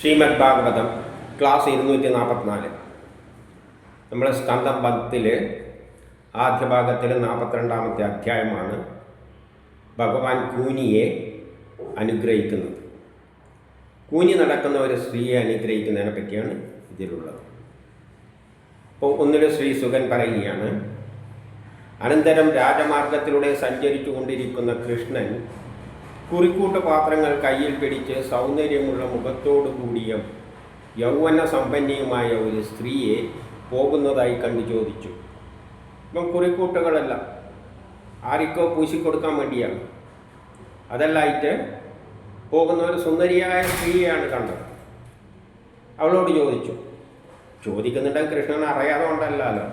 Shrimad Bhagavatam class ഇരുന്നൂറ്റി നാൽപ്പത്തിനാല് നമ്മൾ സ്കന്ധം പത്തിൽ ആദ്യ ഭാഗത്തിൽ നാൽപ്പത്തിരണ്ടാമത്തെ അധ്യായമാണ് ഭഗവാൻ കൂനിയെ അനുഗ്രഹിക്കുന്നത്. കൂനി നടക്കുന്ന ഒരു സ്ത്രീയെ അനുഗ്രഹിക്കുന്നതിനെ പറ്റിയാണ് ഇതിലുള്ളത്. അപ്പോൾ ഒന്നിലെ ശ്രീ സുഖൻ പറയുകയാണ് അനന്തരം രാജമാർഗത്തിലൂടെ സഞ്ചരിച്ചു കൊണ്ടിരിക്കുന്ന കൃഷ്ണൻ കുറിക്കൂട്ട് പാത്രങ്ങൾ കയ്യിൽ പിടിച്ച് സൗന്ദര്യമുള്ള മുഖത്തോടു കൂടിയ യൗവന സമ്പന്നയുമായ ഒരു സ്ത്രീയെ പോകുന്നതായി കണ്ടു ചോദിച്ചു. ഇപ്പം കുറിക്കൂട്ടുകളല്ല. ആർക്കോ പൂശിക്കൊടുക്കാൻ വേണ്ടിയാണ്. അതല്ലായിട്ട് പോകുന്ന ഒരു സുന്ദരിയായ സ്ത്രീയെയാണ് കണ്ടത്. അവളോട് ചോദിച്ചു. ചോദിക്കുന്നുണ്ടെങ്കിൽ കൃഷ്ണൻ അറിയാതെ കൊണ്ടല്ലല്ലോ.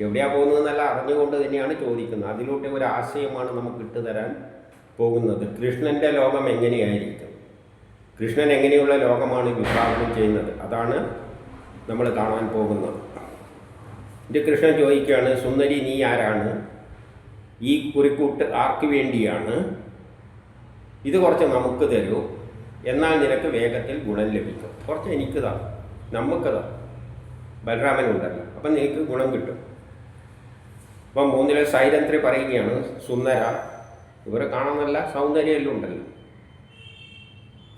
എവിടെയാണ് പോകുന്നതെന്നല്ല അറിഞ്ഞുകൊണ്ട് തന്നെയാണ് ചോദിക്കുന്നത്. അതിലൂടെ ഒരു ആശയമാണ് നമുക്ക് ഇട്ടുതരാൻ പോകുന്നത്. കൃഷ്ണന്റെ ലോകം എങ്ങനെയായിരിക്കും? കൃഷ്ണൻ എങ്ങനെയുള്ള ലോകമാണ് വിഭാവനം ചെയ്യുന്നത്? അതാണ് നമ്മൾ കാണാൻ പോകുന്നത്. എന്റെ കൃഷ്ണൻ ചോദിക്കുകയാണ് സുന്ദരി നീ ആരാണ്? ഈ കുറിക്കൂട്ട് ആർക്ക് വേണ്ടിയാണ്? ഇത് കുറച്ച് നമുക്ക് തരൂ. എന്നാൽ നിനക്ക് വേഗത്തിൽ ഗുണം ലഭിക്കും. കുറച്ച് എനിക്ക് താ നമുക്ക് താ ബലരാമനുണ്ടല്ലോ അപ്പം നിനക്ക് ഗുണം കിട്ടും. അപ്പം മൂന്നിലെ സൈരന്ത്രി പറയുകയാണ് സുന്ദര ഇവരെ കാണുന്നല്ല നല്ല സൗന്ദര്യമെല്ലാം ഉണ്ടല്ലോ.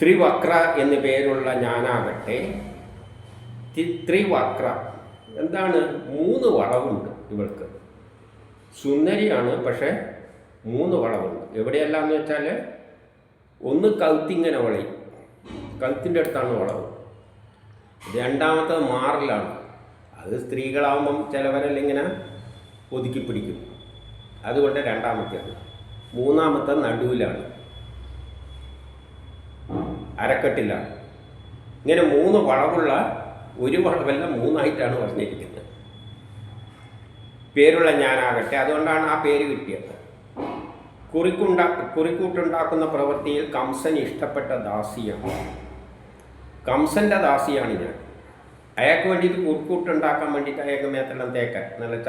ത്രിവക്ര എന്ന് പേരുള്ള ഞാനാകട്ടെ ത്രിവക്ര. എന്താണ്? മൂന്ന് വളവുണ്ട് ഇവൾക്ക്. സുന്ദരിയാണ് പക്ഷേ മൂന്ന് വളവുണ്ട്. എവിടെയെല്ലാം എന്ന് വെച്ചാൽ ഒന്ന് കൗത്തിങ്ങനെ വളയും. കഴുത്തിന്റെ അടുത്താണ് വളവ്. രണ്ടാമത്തത് മാറിലാണ്. അത് സ്ത്രീകളാവുമ്പം ചിലവരെല്ലാം ഇങ്ങനെ ഒതുക്കി പിടിക്കും. അതുകൊണ്ട് രണ്ടാമത്തേത്. മൂന്നാമത്തെ നടുവിലാണ്. അരക്കെട്ടിലാണ്. ഇങ്ങനെ മൂന്ന് വളവുള്ള ഒരു വളവല്ല മൂന്നായിട്ടാണ് പറഞ്ഞിരിക്കുന്നത്. പേരുള്ള ഞാനാകട്ടെ അതുകൊണ്ടാണ് ആ പേര് കിട്ടിയത്. കുറിക്കുണ്ട കുറിക്കൂട്ടുണ്ടാക്കുന്ന പ്രവൃത്തിയിൽ കംസൻ ഇഷ്ടപ്പെട്ട ദാസിയാണ്. കംസന്റെ ദാസിയാണ് ഞാൻ. അയാൾക്ക് വേണ്ടിയിട്ട് കുറിക്കൂട്ടുണ്ടാക്കാൻ വേണ്ടിയിട്ട് അയാൾക്ക് മേത്തെല്ലാം തേക്കാൻ നല്ല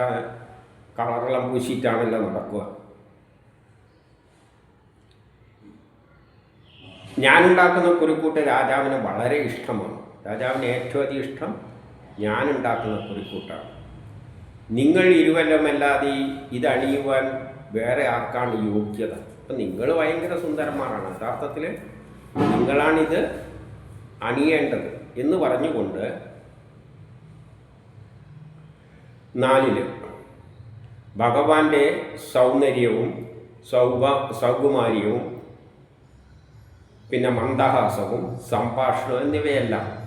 കളറെല്ലാം പൂശിയിട്ടാണല്ലോ നടക്കുക. ഞാനുണ്ടാക്കുന്ന കുരുക്കൂട്ട് രാജാവിന് വളരെ ഇഷ്ടമാണ്. രാജാവിന് ഏറ്റവും അധികം ഇഷ്ടം ഞാനുണ്ടാക്കുന്ന കുരുക്കൂട്ടാണ്. നിങ്ങൾ ഇരുവല്ലമല്ലാതെ ഇതണിയുവാൻ ഇത് വേറെ ആർക്കാണ് യോഗ്യത? അപ്പം നിങ്ങൾ ഭയങ്കര സുന്ദരന്മാരാണ്. യഥാർത്ഥത്തിൽ നിങ്ങളാണിത് അണിയേണ്ടത് എന്ന് പറഞ്ഞുകൊണ്ട് നാലിൽ ഭഗവാന്റെ സൗന്ദര്യവും സൗഭ സൗകുമാര്യവും പിന്നെ മന്ദഹാസവും സംഭാഷണവും എന്നിവയെല്ലാം.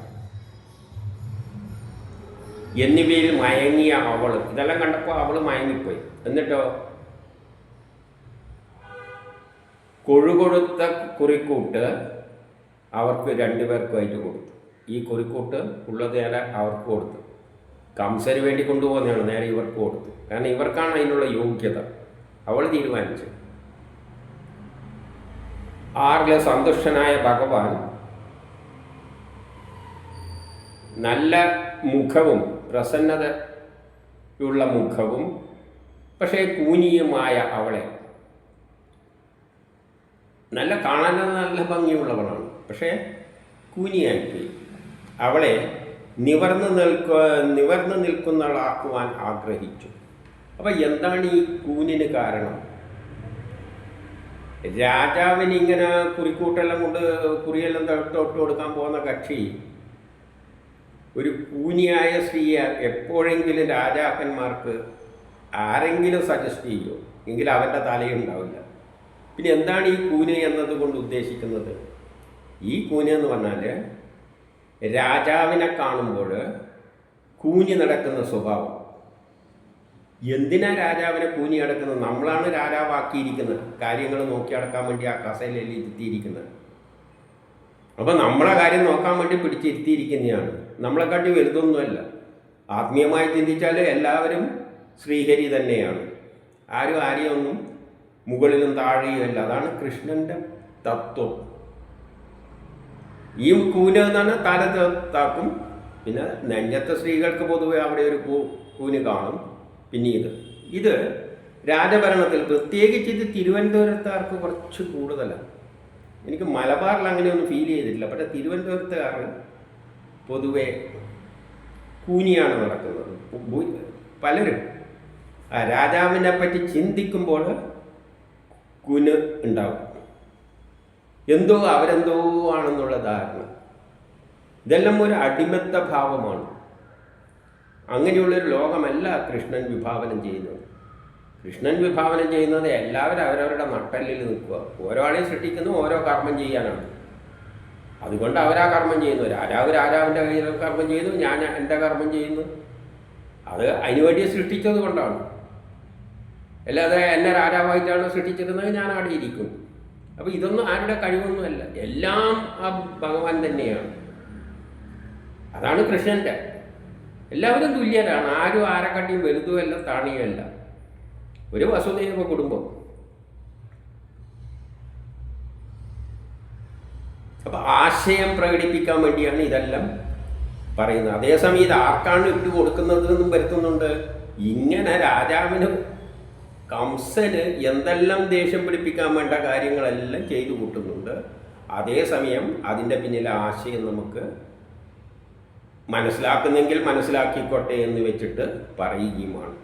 എന്നിവയിൽ മയങ്ങിയ അവൾ ഇതെല്ലാം കണ്ടപ്പോൾ അവൾ മയങ്ങിപ്പോയി. എന്നിട്ടോ? കൊഴുകൊടുത്ത കുറിക്കൂട്ട് അവർക്ക് രണ്ടുപേർക്കും രണ്ടുപേർക്കുമായിട്ട് കൊടുത്തു. ഈ കുറിക്കൂട്ട് ഉള്ളത് അവർക്ക് കൊടുത്തു. കംസന് വേണ്ടി കൊണ്ടുപോകുന്നതാണ് നേരെ ഇവർക്ക് കൊടുത്തു. കാരണം ഇവർക്കാണ് അതിനുള്ള യോഗ്യത. അവൾ തീരുമാനിച്ചു. ആറിലെ സന്തുഷ്ടനായ ഭഗവാൻ നല്ല മുഖവും പ്രസന്നതയുള്ള മുഖവും പക്ഷേ കൂനിയുമായ അവളെ. നല്ല കാണാൻ നല്ല ഭംഗിയുള്ളവളാണ് പക്ഷേ കൂനിയായിപ്പോയി. അവളെ നിവർന്നു നിൽക്ക നിവർന്നു നിൽക്കുന്നവളാക്കുവാൻ ആഗ്രഹിച്ചു. അപ്പോൾ എന്താണ് ഈ കൂനിന് കാരണം? രാജാവിന് ഇങ്ങനെ കുറിക്കൂട്ടെല്ലാം കൊണ്ട് കുറിയെല്ലാം തൊട്ട് കൊടുക്കാൻ പോകുന്ന കക്ഷി ഒരു കൂനിയായ സ്ത്രീയെ എപ്പോഴെങ്കിലും രാജാക്കന്മാർക്ക് ആരെങ്കിലും സജസ്റ്റ് ചെയ്യുമോ എങ്കിൽ അവന്റെ തലയുണ്ടാവില്ല പിന്നെ എന്താണ് ഈ കൂന് എന്നതുകൊണ്ട് ഉദ്ദേശിക്കുന്നത്? ഈ കൂന് എന്ന് പറഞ്ഞാൽ രാജാവിനെ കാണുമ്പോൾ കൂനി നടക്കുന്ന സ്വഭാവം. എന്തിനാ രാജാവിനെ കൂനി അടക്കുന്നത് നമ്മളാണ് രാജാവാക്കിയിരിക്കുന്നത്. കാര്യങ്ങൾ നോക്കി അടക്കാൻ വേണ്ടി ആ കസയിലല്ലേ ഇരുത്തിയിരിക്കുന്നത്. അപ്പോൾ നമ്മളെ കാര്യം നോക്കാൻ വേണ്ടി പിടിച്ചിരുത്തിയിരിക്കുന്നതാണ്. നമ്മളെക്കാട്ടി വലുതൊന്നുമല്ല. ആത്മീയമായി ചിന്തിച്ചാൽ എല്ലാവരും ശ്രീഹരി തന്നെയാണ്. ആരും ആരെയൊന്നും മുകളിലും താഴെയുമല്ല അതാണ് കൃഷ്ണന്റെ തത്വം. ഈ കൂന എന്നാണ് തല താക്കും. പിന്നെ നെഞ്ഞത്തെ സ്ത്രീകൾക്ക് പൊതുവെ അവിടെ ഒരു കൂ കൂന് കാണും. പിന്നെ ഇത് ഇത് രാജഭരണത്തിൽ പ്രത്യേകിച്ച് ഇത് തിരുവനന്തപുരത്തുകാർക്ക് കുറച്ച് കൂടുതലാണ് എനിക്ക് മലബാറിൽ അങ്ങനെയൊന്നും ഫീൽ ചെയ്തിട്ടില്ല. പക്ഷേ തിരുവനന്തപുരത്തുകാർ പൊതുവെ കൂനിയാണ് നടക്കുന്നത്. പലരും ആ രാജാവിനെ പറ്റി ചിന്തിക്കുമ്പോൾ കുന് ഉണ്ടാവും. എന്തോ അവരെന്തോ ആണെന്നുള്ള ധാരണ. ഇതെല്ലാം ഒരു അടിമത്ത ഭാവമാണ്. അങ്ങനെയുള്ളൊരു ലോകമല്ല കൃഷ്ണൻ വിഭാവനം ചെയ്യുന്നത്. കൃഷ്ണൻ വിഭാവനം ചെയ്യുന്നത് എല്ലാവരും അവരവരുടെ നട്ടല്ലിൽ നിൽക്കുക. ഓരോ ആളെയും സൃഷ്ടിക്കുന്നു ഓരോ കർമ്മം ചെയ്യാനാണ്. അതുകൊണ്ട് അവരാ കർമ്മം ചെയ്യുന്നു. രാജാവ് രാജാവിന്റെ കയ്യിൽ കർമ്മം ചെയ്യുന്നു ഞാൻ എന്റെ കർമ്മം ചെയ്യുന്നു. അത് അതിനുവേണ്ടി സൃഷ്ടിച്ചത് കൊണ്ടാണ്. അല്ലാതെ എന്നെ രാജാവായിട്ടാണ് സൃഷ്ടിച്ചിരുന്നത് ഞാൻ അവിടെ ഇരിക്കും. അപ്പോൾ ഇതൊന്നും ആരുടെ കഴിവൊന്നുമല്ല. എല്ലാം ആ ഭഗവാൻ തന്നെയാണ്. അതാണ് കൃഷ്ണന്റെ എല്ലാവരും തുല്യരാണ്. ആരും ആരെക്കാട്ടിയും വലുതുമല്ല താണിയുമല്ല ഒരു വസുദൈവ കുടുംബം. അപ്പൊ ആശയം പ്രകടിപ്പിക്കാൻ വേണ്ടിയാണ് ഇതെല്ലാം പറയുന്നത്. അതേസമയം ഇത് ആർക്കാണ് ഇട്ട് കൊടുക്കുന്നത് എന്നും വരുത്തുന്നുണ്ട്. ഇങ്ങനെ രാജാവിന് കംസന് എന്തെല്ലാം ദേഷ്യം പിടിപ്പിക്കാൻ വേണ്ട കാര്യങ്ങളെല്ലാം ചെയ്തു കൂട്ടുന്നുണ്ട്. അതേസമയം അതിന്റെ പിന്നിലെ ആശയം നമുക്ക് മനസ്സിലാക്കുന്നെങ്കിൽ മനസ്സിലാക്കിക്കോട്ടെ എന്ന് വെച്ചിട്ട് പറയുകയുമാണ്.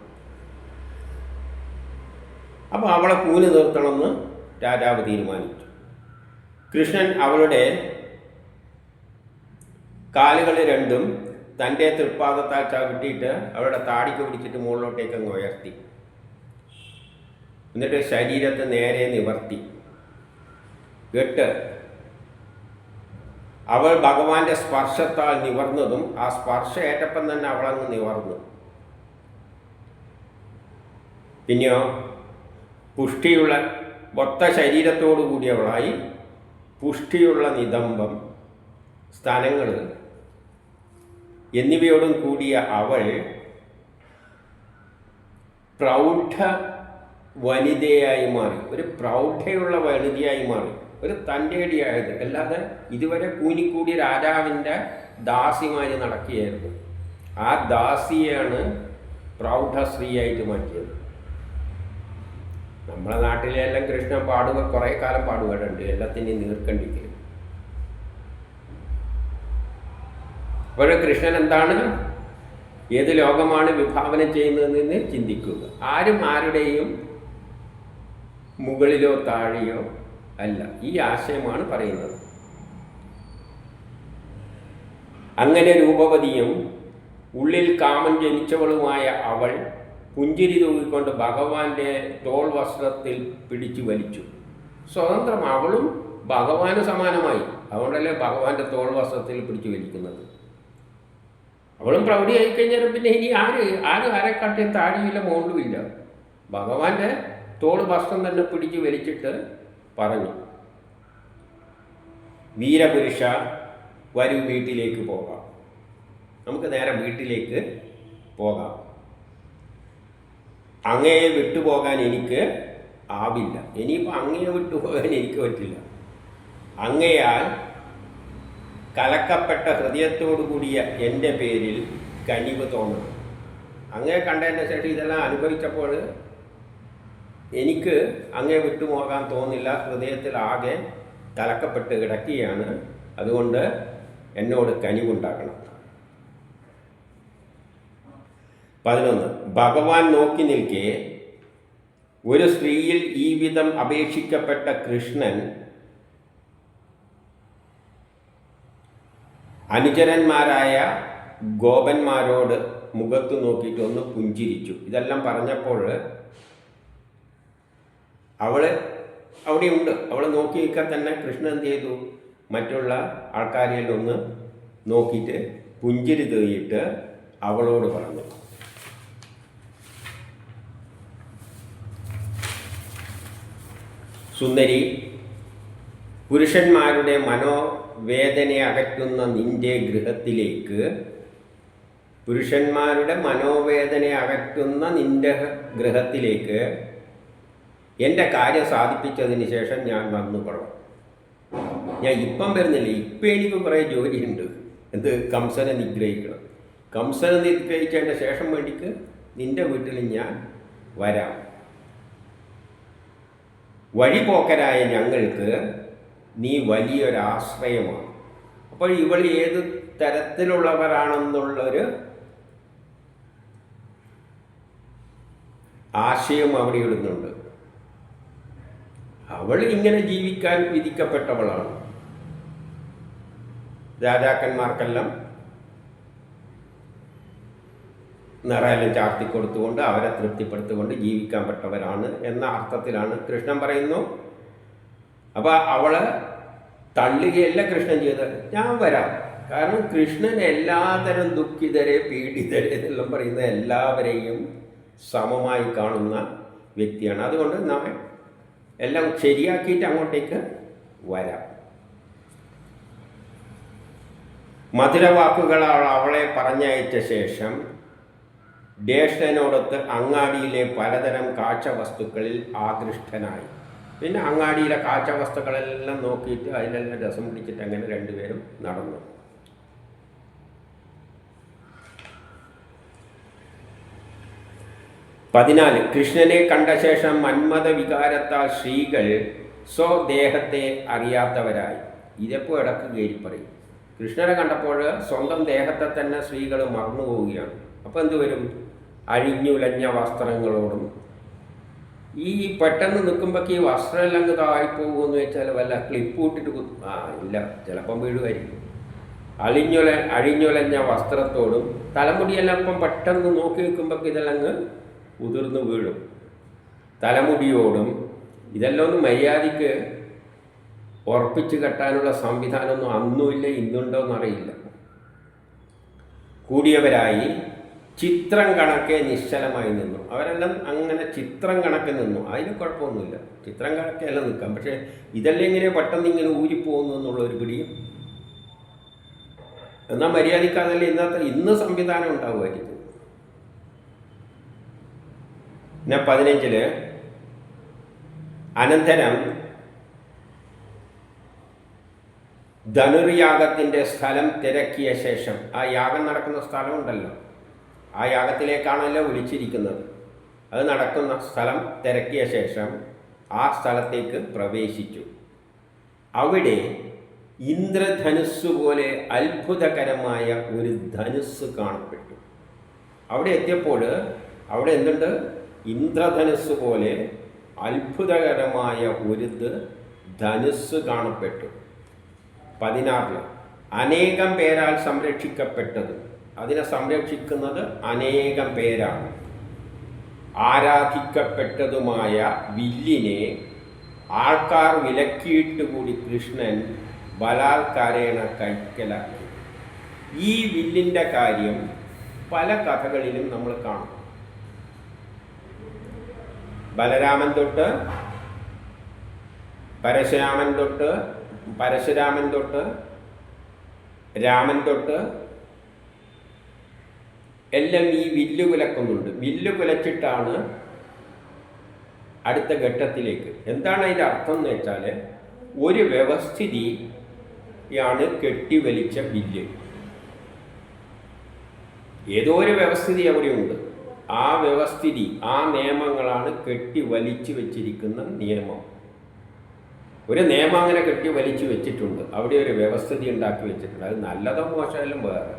അപ്പോൾ അവളെ കൂലി നിർത്തണമെന്ന് രാജാവ് തീരുമാനിച്ചു. കൃഷ്ണൻ അവളുടെ കാലുകൾ രണ്ടും തന്റെ തൃപ്പാദത്താൽ ചവിട്ടിയിട്ട് അവളുടെ താടിക്ക് പിടിച്ചിട്ട് മുകളിലോട്ടേക്ക് അങ്ങ് ഉയർത്തി. എന്നിട്ട് ശരീരത്തെ നേരെ നിവർത്തി. എട്ട് അവൾ ഭഗവാന്റെ സ്പർശത്താൽ നിവർന്നതും ആ സ്പർശ ഏറ്റപ്പം തന്നെ അവളങ്ങ് നിവർന്നു. പിന്നെയോ പുഷ്ടിയുള്ള ഒത്ത ശരീരത്തോടു കൂടിയവളായി പുഷ്ടിയുള്ള നിതംബം സ്ഥാനങ്ങൾ എന്നിവയോടും കൂടിയ അവൾ പ്രൗഢ വനിതയായി മാറി. ഒരു പ്രൗഢയുള്ള വനിതയായി മാറി. ഒരു തന്റെടിയായത് അല്ലാതെ ഇതുവരെ കൂനിക്കൂടി രാജാവിന്റെ ദാസിമാര് നടക്കുകയായിരുന്നു. ആ ദാസിയാണ് പ്രൗഢ സ്ത്രീയായിട്ട് മാറ്റിയത്. നമ്മളെ നാട്ടിലെല്ലാം കൃഷ്ണൻ പാടുക കുറേ കാലം പാടുകയുണ്ട്. എല്ലാത്തിന്റെയും നീർക്കണ്ടിക്കൽ അപ്പോഴും കൃഷ്ണൻ എന്താണ്? ഏത് ലോകമാണ് വിഭാവനം ചെയ്യുന്നതെന്ന് ചിന്തിക്കുക. ആരും ആരുടെയും മുകളിലോ താഴെയോ അല്ല ഈ ആശയമാണ് പറയുന്നത്. അങ്ങനെ രൂപവതിയും ഉള്ളിൽ കാമൻ ജനിച്ചവളുമായ അവൾ പുഞ്ചിരി തൂക്കിക്കൊണ്ട് ഭഗവാന്റെ തോൾ വസ്ത്രത്തിൽ പിടിച്ചു വലിച്ചു. സ്വതന്ത്രം അവളും ഭഗവാന് സമാനമായി. അതുകൊണ്ടല്ലേ ഭഗവാന്റെ തോൾ വസ്ത്രത്തിൽ പിടിച്ചു വലിക്കുന്നത്. അവളും പ്രൗഢിയായി കഴിഞ്ഞാൽ പിന്നെ ഇനി ആര് ആര് ആരെക്കാട്ടിയും താഴെയില്ല മുകളിലുമില്ല ഭഗവാന്റെ തോൾ വസ്ത്രം തന്നെ പിടിച്ചു വലിച്ചിട്ട് പറഞ്ഞു. വീരപുരുഷ വരൂ വീട്ടിലേക്ക് പോകാം. നമുക്ക് നേരെ വീട്ടിലേക്ക് പോകാം. അങ്ങയെ വിട്ടുപോകാൻ എനിക്ക് ആവില്ല. ഇനിയിപ്പോൾ അങ്ങയെ വിട്ടുപോകാൻ എനിക്ക് പറ്റില്ല. അങ്ങയാൽ കലക്കപ്പെട്ട ഹൃദയത്തോടു കൂടിയ എന്റെ പേരിൽ കനിവ് തോന്നണം. അങ്ങയെ കണ്ടതിന്റെ ശേഷം ഇതെല്ലാം അനുഭവിച്ചപ്പോൾ എനിക്ക് അങ്ങേ വിട്ടുപോകാൻ തോന്നില്ല. ഹൃദയത്തിൽ ആകെ കലക്കപ്പെട്ട് കിടക്കുകയാണ്. അതുകൊണ്ട് എന്നോട് കനിവുണ്ടാക്കണം പതിനൊന്ന്. ഭഗവാൻ നോക്കി നിൽക്കെ ഒരു സ്ത്രീയിൽ ഈ വിധം അപേക്ഷിക്കപ്പെട്ട കൃഷ്ണൻ അനുചരന്മാരായ ഗോപന്മാരോട് മുഖത്ത് നോക്കിയിട്ട് ഒന്ന് പുഞ്ചിരിച്ചു. ഇതെല്ലാം പറഞ്ഞപ്പോൾ അവൾ അവിടെയുണ്ട്. അവളെ നോക്കി നിൽക്കാൻ തന്നെ കൃഷ്ണൻ എന്ത് ചെയ്തു? മറ്റുള്ള ആൾക്കാരിൽ ഒന്ന് നോക്കിയിട്ട് പുഞ്ചിരി തേയിട്ട് അവളോട് പറഞ്ഞു. സുന്ദരി പുരുഷന്മാരുടെ മനോവേദനയെ അകറ്റുന്ന നിന്റെ ഗൃഹത്തിലേക്ക് പുരുഷന്മാരുടെ മനോവേദനയെ അകറ്റുന്ന നിന്റെ ഗൃഹത്തിലേക്ക് എന്റെ കാര്യം സാധിപ്പിച്ചതിന് ശേഷം ഞാൻ വന്നു പെടാം. ഞാൻ ഇപ്പം വരുന്നില്ല. ഇപ്പം എനിക്ക് കുറേ ജോലിയുണ്ട്. എന്ത്? കംസനെ നിഗ്രഹിക്കണം. കംസനെ നിഗ്രഹിച്ചതിന്റെ ശേഷം വേണ്ടിക്ക് നിന്റെ വീട്ടിൽ ഞാൻ വരാം. വഴിപോക്കരായ ഞങ്ങൾക്ക് നീ വലിയൊരാശ്രയമാണ്. അപ്പോൾ ഇവൾ ഏത് തരത്തിലുള്ളവരാണെന്നുള്ളൊരു ആശയം അവിടെ ഇടുന്നുണ്ട്. അവൾ ഇങ്ങനെ ജീവിക്കാൻ വിധിക്കപ്പെട്ടവളാണ്. രാജാക്കന്മാർക്കെല്ലാം നിറയെല്ലാം ചാർത്തി കൊടുത്തുകൊണ്ട് അവരെ തൃപ്തിപ്പെടുത്തുകൊണ്ട് ജീവിക്കാൻ പെട്ടവരാണ് എന്ന അർത്ഥത്തിലാണ് കൃഷ്ണൻ പറയുന്നു. അപ്പോൾ അവളെ തള്ളുകയല്ല കൃഷ്ണൻ ചെയ്തത്. ഞാൻ വരാം. കാരണം കൃഷ്ണൻ എല്ലാതരം ദുഃഖിതരെ പീഡിതരെ എന്നെല്ലാം പറയുന്ന എല്ലാവരെയും സമമായി കാണുന്ന വ്യക്തിയാണ്. അതുകൊണ്ട് നാം എല്ലാം ശരിയാക്കിയിട്ട് അങ്ങോട്ടേക്ക് വരാം. മധുരവാക്കുകൾ അവളെ പറഞ്ഞയച്ച ശേഷം ജ്യേഷ്ഠനോടൊത്ത് അങ്ങാടിയിലെ പലതരം കാഴ്ച വസ്തുക്കളിൽ ആകൃഷ്ടനായി. പിന്നെ അങ്ങാടിയിലെ കാഴ്ച വസ്തുക്കളെല്ലാം നോക്കിയിട്ട് അതിലെല്ലാം രസം പിടിച്ചിട്ട് അങ്ങനെ രണ്ടുപേരും നടന്നു. പതിനാല് കൃഷ്ണനെ കണ്ട ശേഷം മന്മത വികാരത്താൽ സ്ത്രീകൾ സ്വദേഹത്തെ അറിയാത്തവരായി. ഇതെപ്പോൾ ഇടയ്ക്ക് കയറി പറയും. കൃഷ്ണനെ കണ്ടപ്പോൾ സ്വന്തം ദേഹത്തെ തന്നെ സ്ത്രീകൾ മറന്നു പോവുകയാണ്. അപ്പോൾ എന്ത് വരും? അഴിഞ്ഞുലഞ്ഞ വസ്ത്രങ്ങളോടും. ഈ പെട്ടെന്ന് നിൽക്കുമ്പോഴേക്ക് ഈ വസ്ത്രമെല്ലാം അങ്ങ് താഴ്പോകുമെന്ന് വെച്ചാൽ വല്ല ക്ലിപ്പ് ഇട്ടിട്ട് കുത്തു ആ ഇല്ല ചിലപ്പം വീഴുമായിരിക്കും. അഴിഞ്ഞുല അഴിഞ്ഞുലഞ്ഞ വസ്ത്രത്തോടും തലമുടിയെല്ലാം ഇപ്പം പെട്ടെന്ന് നോക്കി നിൽക്കുമ്പോൾ ഇതെല്ലാം അങ്ങ് ഉതിർന്ന് വീഴും. തലമുടിയോടും ഇതെല്ലാം ഒന്ന് മര്യാദയ്ക്ക് ഉറപ്പിച്ച് കെട്ടാനുള്ള സംവിധാനമൊന്നും അന്നുമില്ല ഇന്നുണ്ടോ എന്നറിയില്ല. കൂടിയവരായി ചിത്രം കണക്കെ നിശ്ചലമായി നിന്നു. അവരെല്ലാം അങ്ങനെ ചിത്രം കണക്കെ നിന്നു. അതിന് കുഴപ്പമൊന്നുമില്ല. ചിത്രം കണക്കെ അല്ല നിൽക്കാം. പക്ഷേ ഇതെല്ലാം ഇങ്ങനെ പെട്ടെന്ന് ഇങ്ങനെ ഊരിപ്പോകുന്നു എന്നുള്ള ഒരു പിടിയും. എന്നാൽ മര്യാദയ്ക്കാതല്ല ഇന്നത്തെ ഇന്ന് സംവിധാനം ഉണ്ടാവുമായിരിക്കും. പിന്നെ പതിനഞ്ചിൽ അനന്തരം ധനുർയാഗത്തിന്റെ സ്ഥലം തിരക്കിയ ശേഷം ആ യാഗം നടക്കുന്ന സ്ഥലം ഉണ്ടല്ലോ ആ യാഗത്തിലേക്കാണല്ലോ വിളിച്ചിരിക്കുന്നത്. അത് നടക്കുന്ന സ്ഥലം തിരക്കിയ ശേഷം ആ സ്ഥലത്തേക്ക് പ്രവേശിച്ചു. അവിടെ ഇന്ദ്രധനുസ് പോലെ അത്ഭുതകരമായ ഒരു ധനുസ് കാണപ്പെട്ടു. അവിടെ എത്തിയപ്പോൾ അവിടെ എന്തുണ്ട്? ഇന്ദ്രധനുസ് പോലെ അത്ഭുതകരമായ ഒരു ധനുസ് കാണപ്പെട്ടു. പതിനാറിൽ. അനേകം പേരാൽ സംരക്ഷിക്കപ്പെട്ടത്. അതിനെ സംരക്ഷിക്കുന്നത് അനേകം പേരാണ്. ആരാധിക്കപ്പെട്ടതുമായ വില്ലിനെ ആൾക്കാർ വിലക്കിയിട്ട് കൂടി കൃഷ്ണൻ ബലാത്കാരേണ കൈക്കലാക്കി. ഈ വില്ലിന്റെ കാര്യം പല കഥകളിലും നമ്മൾ കാണും. ബലരാമൻ തൊട്ട് പരശുരാമൻ തൊട്ട് പരശുരാമൻ തൊട്ട് രാമൻ തൊട്ട്. എല്ലാം ഈ വില്ല് കുലക്കുന്നുണ്ട്. വില്ല് കുലച്ചിട്ടാണ് അടുത്ത ഘട്ടത്തിലേക്ക്. എന്താണ് അതിന്റെ അർത്ഥം എന്ന് വെച്ചാൽ ഒരു വ്യവസ്ഥിതിയാണ് കെട്ടിവലിച്ച വില്ല്. ഏതോ ഒരു വ്യവസ്ഥിതി അവിടെയുണ്ട്. ആ വ്യവസ്ഥിതി ആ നിയമങ്ങളാണ് കെട്ടി വലിച്ചു വെച്ചിരിക്കുന്ന നിയമം. ഒരു നിയമം അങ്ങനെ കെട്ടി വലിച്ചു വെച്ചിട്ടുണ്ട്. അവിടെ ഒരു വ്യവസ്ഥിതി ഉണ്ടാക്കി വെച്ചിട്ടുണ്ട്. അത് നല്ലതോ മോശമായാലും വേറെ.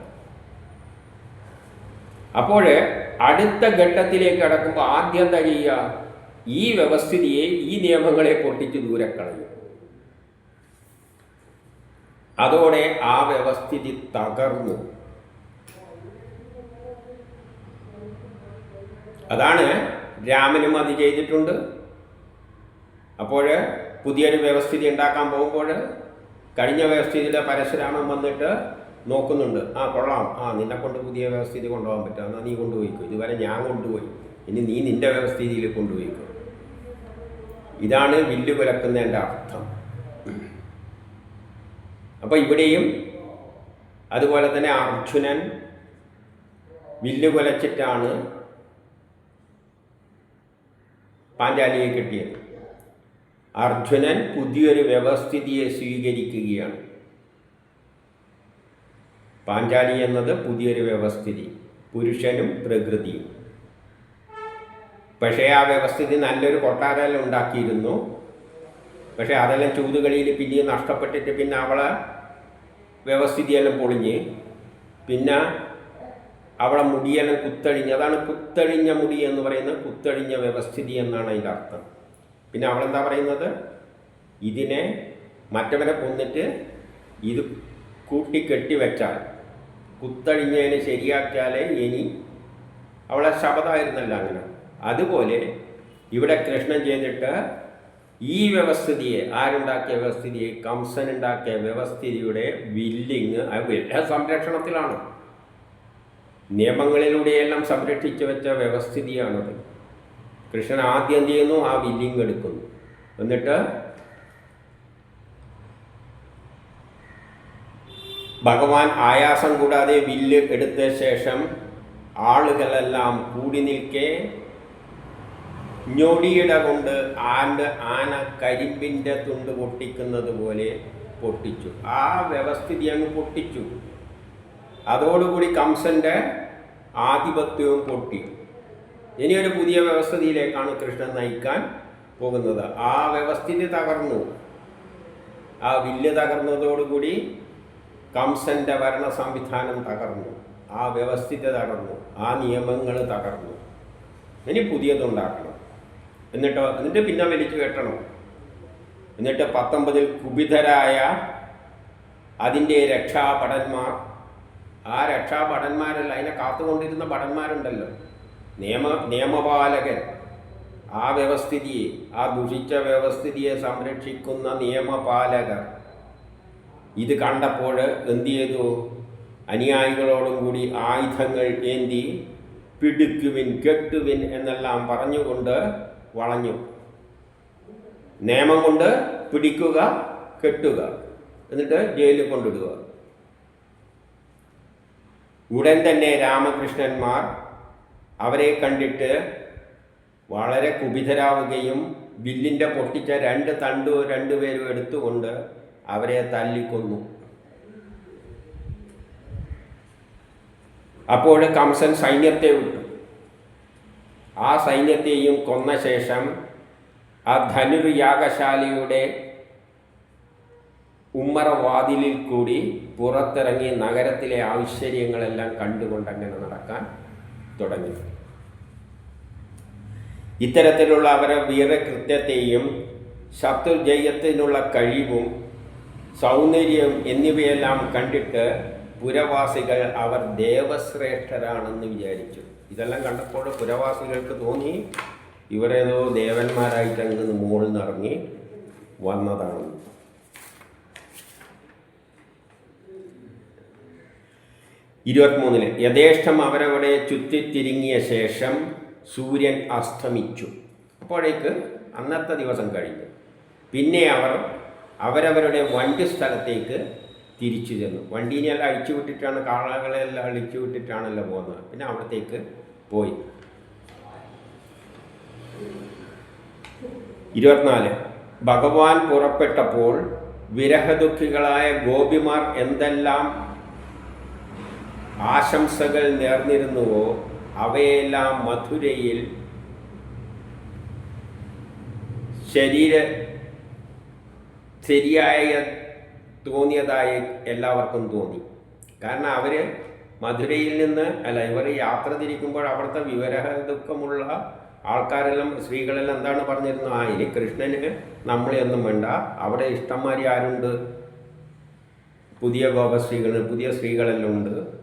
അപ്പോൾ അടുത്ത ഘട്ടത്തിലേക്ക് കടക്കുമ്പോൾ ആദ്യം എന്താ ചെയ്യുക? ഈ വ്യവസ്ഥിതിയെ ഈ നിയമങ്ങളെ പൊട്ടിച്ച് ദൂരെ കളയും. അതോടെ ആ വ്യവസ്ഥിതി തകർന്നു. അതാണ് രാമനും അത് ചെയ്തിട്ടുണ്ട്. അപ്പോൾ പുതിയൊരു വ്യവസ്ഥിതി ഉണ്ടാക്കാൻ പോകുമ്പോൾ കഴിഞ്ഞ വ്യവസ്ഥിതിയിലെ പരശുരാമൻ വന്നിട്ട് നോക്കുന്നുണ്ട്. ആ കൊള്ളാം. ആ നിന്നെ കൊണ്ട് പുതിയ വ്യവസ്ഥിതി കൊണ്ടുപോകാൻ പറ്റും. എന്നാൽ നീ കൊണ്ടുപോയിക്കോ. ഇതുവരെ ഞാൻ കൊണ്ടുപോയി. ഇനി നീ നിന്റെ വ്യവസ്ഥിതിയിൽ കൊണ്ടുപോയിക്കോ. ഇതാണ് വില്ല് കുലക്കുന്നതിന്റെ അർത്ഥം. അപ്പോൾ ഇവിടെയും അതുപോലെ തന്നെ അർജുനൻ വില്ല് കുലച്ചിട്ടാണ് പാഞ്ചാലിയെ കിട്ടിയത്. അർജുനൻ പുതിയൊരു വ്യവസ്ഥിതിയെ സ്വീകരിക്കുകയാണ്. പാഞ്ചാലി എന്നത് പുതിയൊരു വ്യവസ്ഥിതി പുരുഷനും പ്രകൃതിയും. പക്ഷേ ആ വ്യവസ്ഥിതി നല്ലൊരു കൊട്ടാരം ഉണ്ടാക്കിയിരുന്നു. പക്ഷേ അതെല്ലാം ചൂതുകളിയിൽ പിന്നെയും നഷ്ടപ്പെട്ടിട്ട് പിന്നെ അവളെ വ്യവസ്ഥിതിയെല്ലാം പൊളിഞ്ഞ്. പിന്നെ അവളെ മുടിയെല്ലാം കുത്തഴിഞ്ഞ് അതാണ് കുത്തഴിഞ്ഞ മുടി എന്ന് പറയുന്നത് കുത്തഴിഞ്ഞ വ്യവസ്ഥിതി എന്നാണ് അതിന്റെ അർത്ഥം. പിന്നെ അവളെന്താ പറയുന്നത്? ഇതിനെ മറ്റവരെ കൊന്നിട്ട് ഇത് കൂട്ടിക്കെട്ടി വെച്ചാൽ കുത്തഴിഞ്ഞതിനെ ശരിയാക്കിയാലേ ഇനി അവളെ ശബദമായിരുന്നല്ല അങ്ങനെ. അതുപോലെ ഇവിടെ കൃഷ്ണൻ ചെയ്തിട്ട് ഈ വ്യവസ്ഥിതിയെ ആരുണ്ടാക്കിയ വ്യവസ്ഥിതിയെ കംസൻ ഉണ്ടാക്കിയ വ്യവസ്ഥിതിയുടെ വില്ലിങ് എല്ലാ സംരക്ഷണത്തിലാണ്. നിയമങ്ങളിലൂടെയെല്ലാം സംരക്ഷിച്ചു വെച്ച വ്യവസ്ഥിതിയാണത്. കൃഷ്ണൻ ആദ്യം എന്ത് ചെയ്യുന്നു? ആ വില്ലിങ് എടുക്കുന്നു. എന്നിട്ട് ഭഗവാൻ ആയാസം കൂടാതെ വില്ല് എടുത്ത ശേഷം ആളുകളെല്ലാം കൂടി നിൽക്കെ ഞൊടിയിട കൊണ്ട് ആന്റെ ആന കരിമ്പിന്റെ തുണ്ട് പൊട്ടിക്കുന്നത് പോലെ പൊട്ടിച്ചു. ആ വ്യവസ്ഥിതി അങ്ങ് പൊട്ടിച്ചു. അതോടുകൂടി കംസന്റെ ആധിപത്യവും പൊട്ടി. ഇനി ഒരു പുതിയ വ്യവസ്ഥിതിയിലേക്കാണ് കൃഷ്ണൻ നയിക്കാൻ പോകുന്നത്. ആ വ്യവസ്ഥിതി തകർന്നു. ആ വില്ല് തകർന്നതോടുകൂടി കംസന്റെ ഭരണ സംവിധാനം തകർന്നു. ആ വ്യവസ്ഥിതി തകർന്നു. ആ നിയമങ്ങൾ തകർന്നു. ഇനി പുതിയതുണ്ടാക്കണം. എന്നിട്ട് എന്നിട്ട് പിന്നെ വലിച്ചു കെട്ടണം. എന്നിട്ട് പത്തൊമ്പതിൽ കുപിതരായ അതിന്റെ രക്ഷാഭടന്മാർ ആ രക്ഷാഭടന്മാരല്ല. അതിനെ കാത്തുകൊണ്ടിരുന്ന ഭടന്മാരുണ്ടല്ലോ. നിയമ നിയമപാലകൻ. ആ വ്യവസ്ഥിതിയെ ആ ദുഷിച്ച വ്യവസ്ഥിതിയെ സംരക്ഷിക്കുന്ന നിയമപാലകർ. ഇത് കണ്ടപ്പോൾ എന്ത് ചെയ്തു? അനുയായികളോടും കൂടി ആയുധങ്ങൾ ഏന്തി പിടിക്കുവിൻ കെട്ടുവിൻ എന്നെല്ലാം പറഞ്ഞുകൊണ്ട് വളഞ്ഞു. നിയമം കൊണ്ട് പിടിക്കുക കെട്ടുക. എന്നിട്ട് ജയിലിൽ കൊണ്ടിടുക. ഉടൻ തന്നെ രാമകൃഷ്ണന്മാർ അവരെ കണ്ടിട്ട് വളരെ കുപിതരാവുകയും വില്ലിന്റെ പൊട്ടിച്ച രണ്ട് തണ്ട് രണ്ടുപേരും എടുത്തുകൊണ്ട് അവരെ തല്ലിക്കൊന്നു. അപ്പോൾ കംസൻ സൈന്യത്തെ വിട്ടു. ആ സൈന്യത്തെയും കൊന്ന ശേഷം ആ ധനുർ യാഗശാലയുടെ ഉമ്മറവാതിലിൽ കൂടി പുറത്തിറങ്ങി നഗരത്തിലെ ഐശ്വര്യങ്ങളെല്ലാം കണ്ടുകൊണ്ട് അങ്ങനെ നടക്കാൻ തുടങ്ങി. ഇത്തരത്തിലുള്ള അവരെ വീരകൃത്യത്തെയും ശത്രുജയത്തിനുള്ള കഴിവും സൗന്ദര്യം എന്നിവയെല്ലാം കണ്ടിട്ട് പുരവാസികൾ അവർ ദേവശ്രേഷ്ഠരാണെന്ന് വിചാരിച്ചു. ഇതെല്ലാം കണ്ടപ്പോൾ പുരവാസികൾക്ക് തോന്നി ഇവരേതോ ദേവന്മാരായിട്ട് അങ്ങ് മുകളിൽ നിറങ്ങി വന്നതാണ് ഇരുപത്തിമൂന്നിൽ. യഥേഷ്ടം അവരവിടെ ചുറ്റിത്തിരിങ്ങിയ ശേഷം സൂര്യൻ അസ്തമിച്ചു. അപ്പോഴേക്ക് അന്നത്തെ ദിവസം കഴിഞ്ഞു. പിന്നെ അവർ അവരവരുടെ വണ്ടി സ്ഥലത്തേക്ക് തിരിച്ചു ചെന്നു. വണ്ടീനെല്ലാം അഴിച്ചു വിട്ടിട്ടാണ് കാളകളെല്ലാം അഴിച്ചു വിട്ടിട്ടാണല്ലോ പോകുന്നത്. പിന്നെ അവിടത്തേക്ക് പോയി. ഇരുപത്തിനാല്. ഭഗവാൻ പുറപ്പെട്ടപ്പോൾ വിരഹദുഃഖികളായ ഗോപിമാർ എന്തെല്ലാം ആശംസകൾ നേർന്നിരുന്നുവോ? അവയെല്ലാം മധുരയിൽ ശരീര ശരിയായ തോന്നിയതായി എല്ലാവർക്കും തോന്നി. കാരണം അവർ മധുരയിൽ നിന്ന് അല്ല ഇവർ യാത്ര തിരിക്കുമ്പോൾ അവിടുത്തെ വിവര ദുഃഖമുള്ള ആൾക്കാരെല്ലാം സ്ത്രീകളെല്ലാം എന്താണ് പറഞ്ഞിരുന്നത് ആ ഇനി കൃഷ്ണന് നമ്മളെയൊന്നും വേണ്ട. അവിടെ ഇഷ്ടംമാരി ആരുണ്ട്? പുതിയ ഗോപസ്ത്രീകൾ പുതിയ സ്ത്രീകളെല്ലാം ഉണ്ട്.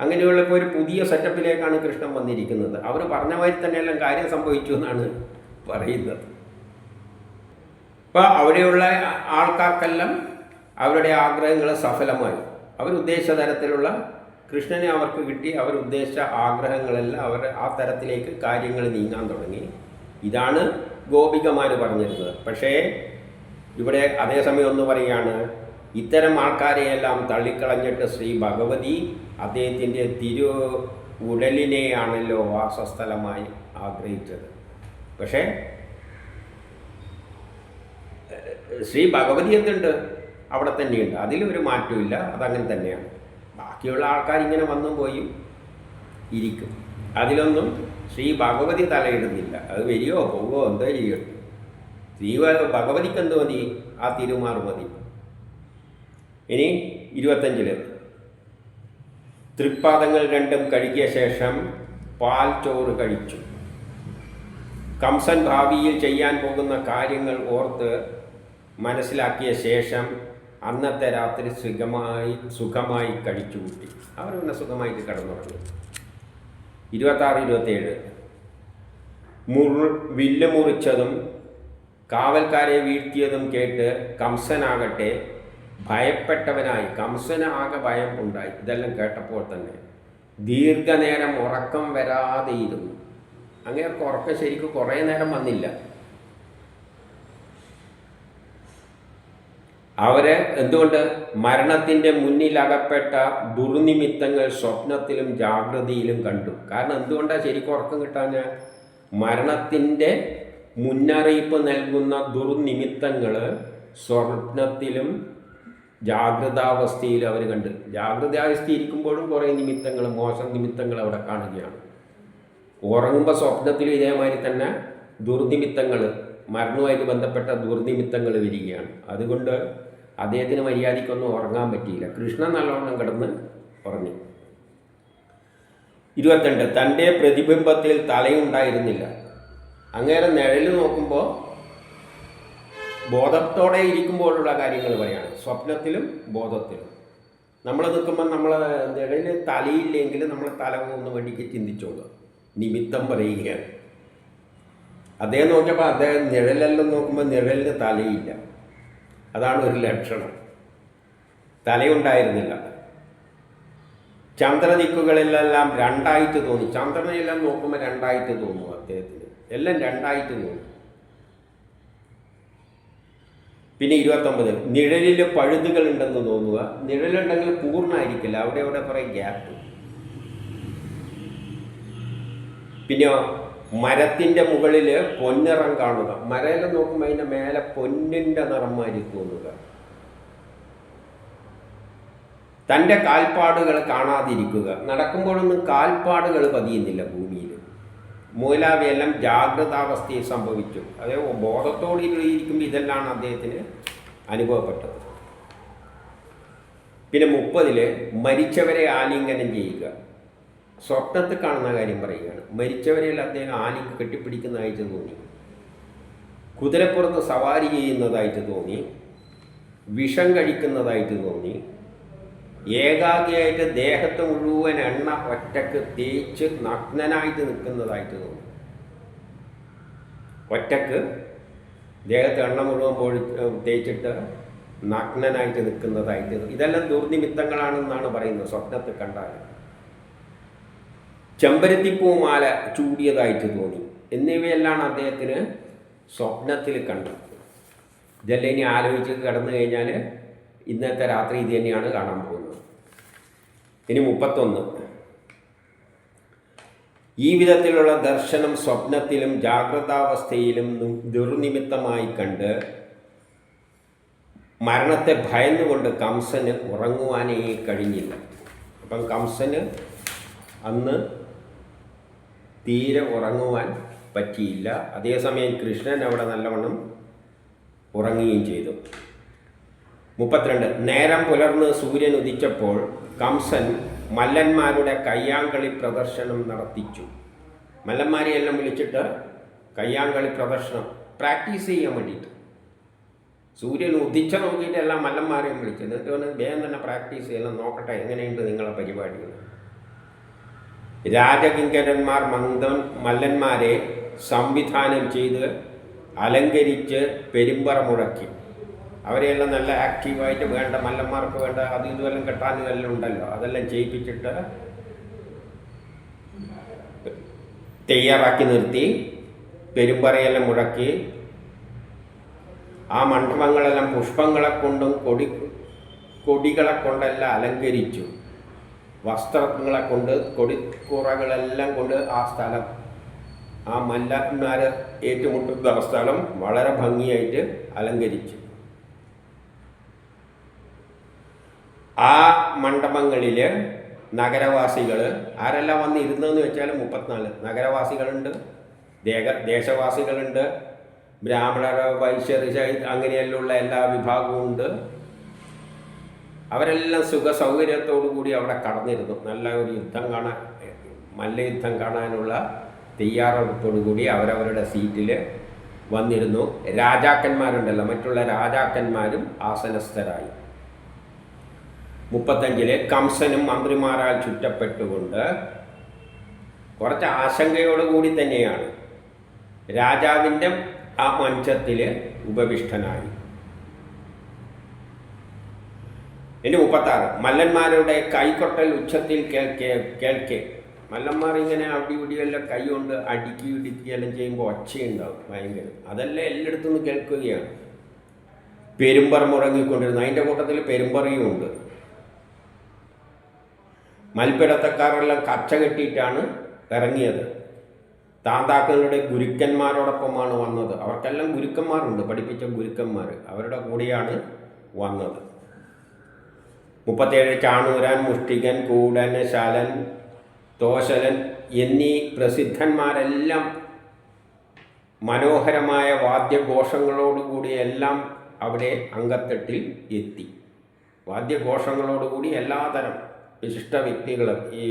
അങ്ങനെയുള്ള ഇപ്പോൾ ഒരു പുതിയ സെറ്റപ്പിലേക്കാണ് കൃഷ്ണൻ വന്നിരിക്കുന്നത്. അവർ പറഞ്ഞ മാതിരി തന്നെയെല്ലാം കാര്യം സംഭവിച്ചു എന്നാണ് പറയുന്നത്. അപ്പോൾ അവിടെയുള്ള ആൾക്കാർക്കെല്ലാം അവരുടെ ആഗ്രഹങ്ങൾ സഫലമായി. അവരുദ്ദേശ തരത്തിലുള്ള കൃഷ്ണനെ അവർക്ക് കിട്ടി. അവരുദ്ദേശ ആഗ്രഹങ്ങളെല്ലാം അവർ ആ തരത്തിലേക്ക് കാര്യങ്ങൾ നീങ്ങാൻ തുടങ്ങി. ഇതാണ് ഗോപികമാർ പറഞ്ഞിരുന്നത്. പക്ഷേ ഇവിടെ അതേസമയം ഒന്ന് പറയുകയാണ്. ഇത്തരം ആൾക്കാരെയെല്ലാം തള്ളിക്കളഞ്ഞിട്ട് ശ്രീ ഭഗവതി അദ്ദേഹത്തിന്റെ തിരു ഉടലിനെയാണല്ലോ വാസസ്ഥലമായി ആഗ്രഹിച്ചത്. പക്ഷേ ശ്രീ ഭഗവതി എന്തുണ്ട്? അവിടെ തന്നെയുണ്ട്. അതിലൊരു മാറ്റമില്ല അതങ്ങനെ തന്നെയാണ്. ബാക്കിയുള്ള ആൾക്കാർ ഇങ്ങനെ വന്നും പോയും ഇരിക്കും. അതിലൊന്നും ശ്രീ ഭഗവതി തലയിടുന്നില്ല. അത് വരികയോ പോവുകയോ എന്തോ ചെയ്യും ശ്രീ ഭഗവതിക്ക് എന്ത് മതി ആ തിരുമാറ് മതി ഇനി ഇരുപത്തഞ്ചിൽ. തൃപ്പാദങ്ങൾ രണ്ടും കഴുകിയ ശേഷം പാൽ ചോറ് കഴിച്ചു. കംസൻ ഭാവിയിൽ ചെയ്യാൻ പോകുന്ന കാര്യങ്ങൾ ഓർത്ത് മനസ്സിലാക്കിയ ശേഷം അന്നത്തെ രാത്രി സുഖമായി സുഖമായി കഴിച്ചു കൂട്ടി. അവർ പിന്നെ സുഖമായിട്ട് കിടന്നുറങ്ങി ഇരുപത്താറ് ഇരുപത്തേഴ്. മുറു വില്ല് മുറിച്ചതും കാവൽക്കാരെ വീഴ്ത്തിയതും കേട്ട് കംസനാകട്ടെ ഭയപ്പെട്ടവനായി കംസന് ആകെ ഭയം ഉണ്ടായി. ഇതെല്ലാം കേട്ടപ്പോൾ തന്നെ ദീർഘനേരം ഉറക്കം വരാതെ ഇരുന്നു അങ്ങേർക്ക് ഉറക്കം ശരിക്കും കുറേ നേരം വന്നില്ല. അവരെ എന്തുകൊണ്ട്? മരണത്തിന്റെ മുന്നിലകപ്പെട്ട ദുർനിമിത്തങ്ങൾ സ്വപ്നത്തിലും ജാഗ്രതയിലും കണ്ടു. കാരണം എന്തുകൊണ്ടാണ് ശരിക്കും ഉറക്കം കിട്ടാഞ്ഞ? മരണത്തിന്റെ മുന്നറിയിപ്പ് നൽകുന്ന ദുർനിമിത്തങ്ങൾ സ്വപ്നത്തിലും ജാഗ്രതാവസ്ഥയിൽ അവർ കണ്ട്. ജാഗ്രതാവസ്ഥ ഇരിക്കുമ്പോഴും കുറേ നിമിത്തങ്ങൾ മോശം നിമിത്തങ്ങൾ അവിടെ കാണുകയാണ്. ഉറങ്ങുമ്പോൾ സ്വപ്നത്തിലും ഇതേമാതിരി തന്നെ ദുർനിമിത്തങ്ങൾ മരണവുമായിട്ട് ബന്ധപ്പെട്ട ദുർനിമിത്തങ്ങൾ വരികയാണ്. അതുകൊണ്ട് അദ്ദേഹത്തിന് മര്യാദയ്ക്കൊന്നും ഉറങ്ങാൻ പറ്റിയില്ല. കൃഷ്ണൻ നല്ലോണം കിടന്ന് ഉറങ്ങി. ഇരുപത്തിരണ്ട് തന്റെ പ്രതിബിംബത്തിൽ തലയുണ്ടായിരുന്നില്ല. അങ്ങേരെ നിഴൽ നോക്കുമ്പോൾ ബോധത്തോടെ ഇരിക്കുമ്പോഴുള്ള കാര്യങ്ങൾ പറയാണ് സ്വപ്നത്തിലും ബോധത്തിലും. നമ്മൾ നിൽക്കുമ്പോൾ നമ്മൾ ഇടയിൽ തലയില്ലെങ്കിൽ നമ്മൾ തല ഒന്ന് വേണ്ടിക്ക് ചിന്തിച്ചോളുക. നിമിത്തം പറയുകയാണ്. അദ്ദേഹം നോക്കിയപ്പോൾ അദ്ദേഹം നിഴലെല്ലാം നോക്കുമ്പോൾ നിഴലിന് തലയില്ല. അതാണ് ഒരു ലക്ഷണം. തലയുണ്ടായിരുന്നില്ല. ചന്ദ്രദിക്കുകളിലെല്ലാം രണ്ടായിട്ട് തോന്നി. ചന്ദ്രനെല്ലാം നോക്കുമ്പോൾ രണ്ടായിട്ട് തോന്നും അദ്ദേഹത്തിന്. എല്ലാം രണ്ടായിട്ട് തോന്നും. പിന്നെ ഇരുപത്തൊമ്പത് നിഴലിൽ പഴുതുകൾ ഉണ്ടെന്ന് തോന്നുക. നിഴലുണ്ടെങ്കിൽ പൂർണമായിരിക്കില്ല. അവിടെ അവിടെ കുറേ ഗ്യാപ്പ് പിന്നെ മരത്തിന്റെ മുകളിൽ പൊന്നിറം കാണുക. മരയിൽ നോക്കുമ്പോൾ അതിന്റെ മേലെ പൊന്നിന്റെ നിറം മാതിരി തോന്നുക തന്റെ കാൽപ്പാടുകൾ കാണാതിരിക്കുക. നടക്കുമ്പോഴൊന്നും കാൽപ്പാടുകൾ പതിയുന്നില്ല ഭൂമിയിൽ മൂലാവിയെല്ലാം ജാഗ്രതാവസ്ഥയിൽ സംഭവിച്ചു. അതായത് ബോധത്തോടെ ഇരിക്കുമ്പോൾ ഇതെല്ലാം അദ്ദേഹത്തിന് അനുഭവപ്പെട്ടത്. പിന്നെ മുപ്പതിൽ മരിച്ചവരെ ആലിംഗനം ചെയ്യുക. സ്വപ്നത്തിൽ കാണുന്ന കാര്യം പറയുകയാണ്. മരിച്ചവരെ അദ്ദേഹം ആലിംഗ് കെട്ടിപ്പിടിക്കുന്നതായിട്ട് തോന്നി. കുതിരപ്പുറത്ത് സവാരി ചെയ്യുന്നതായിട്ട് തോന്നി. വിഷം കഴിക്കുന്നതായിട്ട് തോന്നി. ഏകാഗിയായിട്ട് ദേഹത്ത് മുഴുവൻ എണ്ണ ഒറ്റയ്ക്ക് തേച്ച് നഗ്നനായിട്ട് നിൽക്കുന്നതായിട്ട് തോന്നും. ഒറ്റയ്ക്ക് ദേഹത്ത് എണ്ണ മുഴുവൻ പൊഴി തേച്ചിട്ട് നഗ്നനായിട്ട് നിൽക്കുന്നതായിട്ട് ഇതെല്ലാം ദുർനിമിത്തങ്ങളാണെന്നാണ് പറയുന്നത് സ്വപ്നത്തിൽ കണ്ടാൽ. ചെമ്പരത്തിപ്പൂമാല ചൂടിയതായിട്ട് തോന്നി. എന്നിവയെല്ലാം അദ്ദേഹത്തിന് സ്വപ്നത്തിൽ കണ്ടത് ഇതെല്ലാം ഇനി ആലോചിച്ച് കിടന്നു കഴിഞ്ഞാൽ ഇന്നത്തെ രാത്രി ഇത് തന്നെയാണ് കാണാൻ പോകുന്നത്. ഇനി മുപ്പത്തൊന്ന്. ഈ വിധത്തിലുള്ള ദർശനം സ്വപ്നത്തിലും ജാഗ്രതാവസ്ഥയിലും ദുർനിമിത്തമായി കണ്ട് മരണത്തെ ഭയന്നുകൊണ്ട് കംസന് ഉറങ്ങുവാനേ കഴിഞ്ഞില്ല. അപ്പം കംസന് അന്ന് തീരെ ഉറങ്ങുവാൻ പറ്റിയില്ല. അതേസമയം കൃഷ്ണൻ അവിടെ നല്ലവണ്ണം ഉറങ്ങുകയും ചെയ്തു. മുപ്പത്തിരണ്ട്. നേരം പുലർന്ന് സൂര്യൻ ഉദിച്ചപ്പോൾ കംസൻ മല്ലന്മാരുടെ കയ്യാങ്കളി പ്രദർശനം നടത്തിച്ചു. മല്ലന്മാരെ എല്ലാം വിളിച്ചിട്ട് കയ്യാങ്കളി പ്രദർശനം പ്രാക്ടീസ് ചെയ്യാൻ വേണ്ടിയിട്ട്. സൂര്യൻ ഉദിച്ച നോക്കിയിട്ട് എല്ലാം മല്ലന്മാരെയും വിളിച്ചു. എന്നിട്ട് വന്ന് വേഗം തന്നെ പ്രാക്ടീസ് ചെയ്യണം നോക്കട്ടെ എങ്ങനെയുണ്ട് നിങ്ങളെ പരിപാടികൾ രാജകിങ്കരന്മാർ മന്ദൻ മല്ലന്മാരെ സംവിധാനം ചെയ്ത് അലങ്കരിച്ച് പെരുമ്പറ മുഴക്കി. അവരെയെല്ലാം നല്ല ആക്റ്റീവായിട്ട് വേണ്ട മല്ലന്മാർക്ക് വേണ്ട അത് ഇതുമെല്ലാം കെട്ടാനും എല്ലാം ഉണ്ടല്ലോ. അതെല്ലാം ചെയ്യിപ്പിച്ചിട്ട് തയ്യാറാക്കി നിർത്തി പെരുമ്പറയെല്ലാം മുഴക്കി. ആ മണ്ഡപങ്ങളെല്ലാം പുഷ്പങ്ങളെ കൊണ്ടും കൊടി കൊടികളെ കൊണ്ടെല്ലാം അലങ്കരിച്ചു. വസ്ത്രങ്ങളെ കൊണ്ട് കൊടിക്കുറകളെല്ലാം കൊണ്ട് ആ സ്ഥലം ആ മല്ലന്മാർ ഏറ്റുമുട്ടുന്ന സ്ഥലം വളരെ ഭംഗിയായിട്ട് അലങ്കരിച്ചു ആ മണ്ഡപങ്ങളിൽ നഗരവാസികൾ ആരെല്ലാം വന്ന് ഇരുന്നതെന്ന് വെച്ചാൽ മുപ്പത്തിനാല് നഗരവാസികളുണ്ട് ദേഹ ദേശവാസികളുണ്ട് ബ്രാഹ്മണർ വൈശ്യർ അങ്ങനെയെല്ലാം എല്ലാ വിഭാഗവും ഉണ്ട്. അവരെല്ലാം സുഖ സൗകര്യത്തോടു കൂടി അവിടെ കടന്നിരുന്നു. നല്ല ഒരു യുദ്ധം കാണാൻ മല്ലയുദ്ധം കാണാനുള്ള തയ്യാറെടുപ്പോടു കൂടി അവരവരുടെ സീറ്റിൽ വന്നിരുന്നു. രാജാക്കന്മാരുണ്ടല്ലോ മറ്റുള്ള രാജാക്കന്മാരും ആസനസ്ഥരായി. മുപ്പത്തഞ്ചിൽ കംസനും മന്ത്രിമാരാൽ ചുറ്റപ്പെട്ടുകൊണ്ട് കുറച്ച് ആശങ്കയോടുകൂടി തന്നെയാണ്. രാജാവിന്റെ ആ മഞ്ചത്തിൽ ഉപവിഷ്ടനായി. ഇനി മുപ്പത്താറ്. മല്ലന്മാരുടെ കൈകൊട്ടൽ ഉച്ചത്തിൽ കേൾക്കെ കേൾക്കെ. മല്ലന്മാർ ഇങ്ങനെ അവിടെ ഇവിടെയെല്ലാം കൈ കൊണ്ട് അടുക്കി ഇടുക്കിയെല്ലാം ചെയ്യുമ്പോൾ ഒച്ചയുണ്ടാവും ഭയങ്കര. അതെല്ലാം എല്ലായിടത്തുനിന്ന് കേൾക്കുകയാണ്. പെരുമ്പറ മുടങ്ങിക്കൊണ്ടിരുന്നു. അതിന്റെ കൂട്ടത്തിൽ പെരുമ്പറയും ഉണ്ട്. മൽപ്പിടത്തക്കാരെല്ലാം കച്ച കെട്ടിയിട്ടാണ് ഇറങ്ങിയത്. താന്താക്കളുടെ ഗുരുക്കന്മാരോടൊപ്പമാണ് വന്നത്. അവർക്കെല്ലാം ഗുരുക്കന്മാരുണ്ട് പഠിപ്പിച്ച ഗുരുക്കന്മാർ അവരുടെ കൂടെയാണ് വന്നത്. മുപ്പത്തേഴ് ചാണൂരാൻ മുഷ്ടികൻ കൂടൻ ശാലൻ തോശലൻ എന്നീ പ്രസിദ്ധന്മാരെല്ലാം മനോഹരമായ വാദ്യഘോഷങ്ങളോടുകൂടി എല്ലാം അവിടെ അങ്കത്തട്ടിൽ എത്തി. വാദ്യഘോഷങ്ങളോടുകൂടി എല്ലാതരം വിശിഷ്ട വ്യക്തികളും ഈ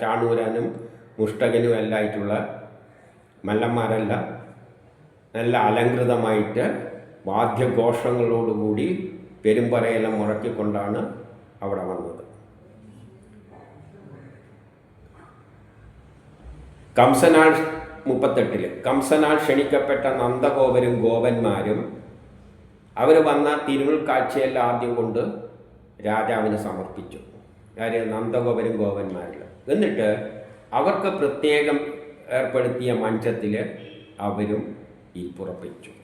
ചാണൂരനും മുഷ്ടകനും എല്ലായിട്ടുള്ള മല്ലന്മാരെല്ലാം. നല്ല അലങ്കൃതമായിട്ട് വാദ്യഘോഷങ്ങളോടുകൂടി പെരുമ്പറയെല്ലാം മുഴക്കിക്കൊണ്ടാണ് അവിടെ വന്നത്. കംസനാൽ മുപ്പത്തെട്ടിൽ കംസനാൽ ക്ഷണിക്കപ്പെട്ട നന്ദഗോപരും ഗോപന്മാരും അവർ വന്ന തിരുവിൽ കാഴ്ചയെല്ലാം ആദ്യം കൊണ്ട് രാജാവിന് സമർപ്പിച്ചു. ആര് നന്ദഗോപരും ഗോപന്മാരിലും. എന്നിട്ട് അവർക്ക് പ്രത്യേകം ഏർപ്പെടുത്തിയ മഞ്ചത്തിൽ അവരും ഇരിപ്പുറപ്പിച്ചു.